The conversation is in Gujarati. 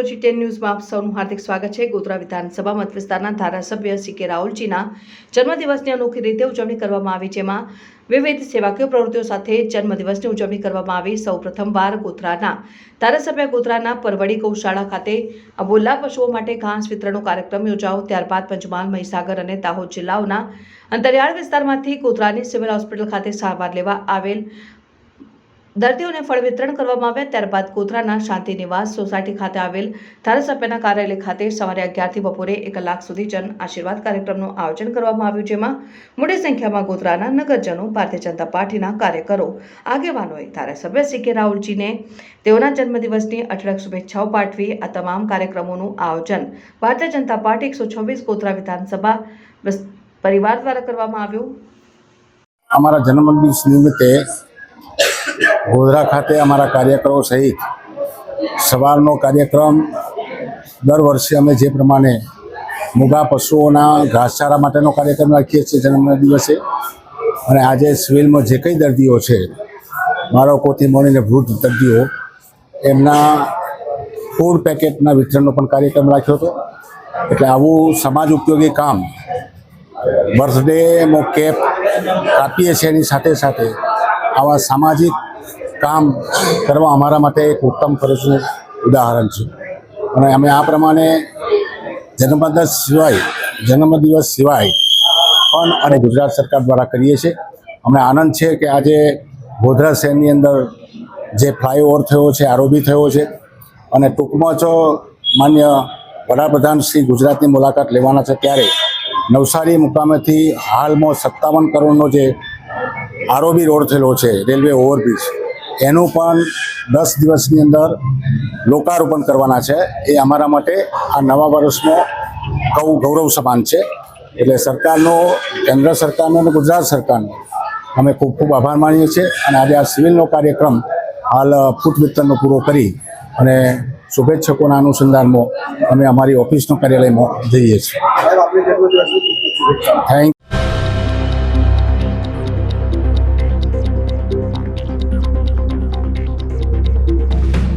મિત્રો જીટેન ન્યૂઝમાં આપ સૌનું હાર્દિક સ્વાગત છે. ગોધરા વિધાનસભા મતવિસ્તારના ધારાસભ્ય સી કે રાહુલજીના જન્મદિવસની અનોખી રીતે ઉજવણી કરવામાં આવી, જેમાં વિવિધ સેવાકીય પ્રવૃત્તિઓ સાથે જન્મદિવસની ઉજવણી કરવામાં આવી. સૌ પ્રથમવાર ગોધરાના ધારાસભ્ય ગોધરાના પરવડી ગૌશાળા ખાતે અબોલા પશુઓ માટે ઘાસ વિતરણનો કાર્યક્રમ યોજાયો. ત્યારબાદ પંચમહાલ, મહીસાગર અને દાહોદ જિલ્લાઓના અંતરિયાળ વિસ્તારમાંથી ગોધરાની સિવિલ હોસ્પિટલ ખાતે સારવાર લેવા આવેલ દર્દીઓને ફળ વિતરણ કરવામાં આવ્યા ત્યારબાદ ગોધરાના શાંતિ નિવાસ સોસાયટી ખાતે આવેલ ધારાસભ્યના કાર્યાલય ખાતે સવારે અગિયારથી બપોરે એક કલાક સુધી જન આશીર્વાદ કાર્યક્રમનું આયોજન કરવામાં આવ્યું, જેમાં મોટી સંખ્યામાં ગોધરાના નગરજનો, ભારતીય જનતા પાર્ટીના કાર્યકરો, આગેવાનોએ ધારાસભ્ય સી કે રાહુલજીને તેઓના જન્મદિવસની અઢળક શુભેચ્છાઓ પાઠવી આ તમામ કાર્યક્રમોનું આયોજન ભારતીય જનતા પાર્ટી એકસો છવ્વીસ ગોધરા વિધાનસભા પરિવાર દ્વારા કરવામાં આવ્યું. અમારા જન્મદિવસ નિમિત્તે ગોધરા ખાતે અમારા કાર્યકરો સહિત સવારનો કાર્યક્રમ દર વર્ષે અમે જે પ્રમાણે મૂગા પશુઓના ઘાસચારા માટેનો કાર્યક્રમ રાખીએ છીએ જન્મના દિવસે. અને આજે સિવિલમાં જે કંઈ દર્દીઓ છે, બાળકોથી મળીને વૃદ્ધ દર્દીઓ, એમના ફૂડ પેકેટના વિતરણનો પણ કાર્યક્રમ રાખ્યો હતો. એટલે આવું સમાજ ઉપયોગી કામ બર્થડેમાં કેપ કાપીએ છીએ એની સાથે સાથે આવા સામાજિક કામ કરવા અમારા માટે એક ઉત્તમ ફરજનું ઉદાહરણ છે. અને અમે આ પ્રમાણે જન્મદિવસ સિવાય જન્મદિવસ સિવાય પણ અને ગુજરાત સરકાર દ્વારા કરીએ છીએ. અમને આનંદ છે કે આજે ગોધરા શહેરની અંદર જે ફ્લાયઓવર થયો છે આરોબી થયો છે અને ટૂંકમાં જો માન્ય વડાપ્રધાન શ્રી ગુજરાતની મુલાકાત લેવાના છે ત્યારે નવસારી મુકામેથી હાલમાં સત્તાવન કરોડનો જે આરોબી રોડ થયેલો છે, રેલવે ઓવરબ્રિજ એનું પણ દસ દિવસની અંદર લોકાર્પણ કરવાના છે. એ અમારા માટે આ નવા વર્ષનો કૌ ગૌરવ સમાન છે. એટલે સરકારનો કેન્દ્ર સરકારનો અને ગુજરાત સરકારનો અમે ખૂબ ખૂબ આભાર માનીએ છીએ. અને આજે આ સિવિલનો કાર્યક્રમ હાલ ફૂટ વિતરણનો પૂરો કરી અને શુભેચ્છકોના અનુસંધાનમાં અમે અમારી ઓફિસનો કાર્યાલયમાં જઈએ છીએ. થેન્ક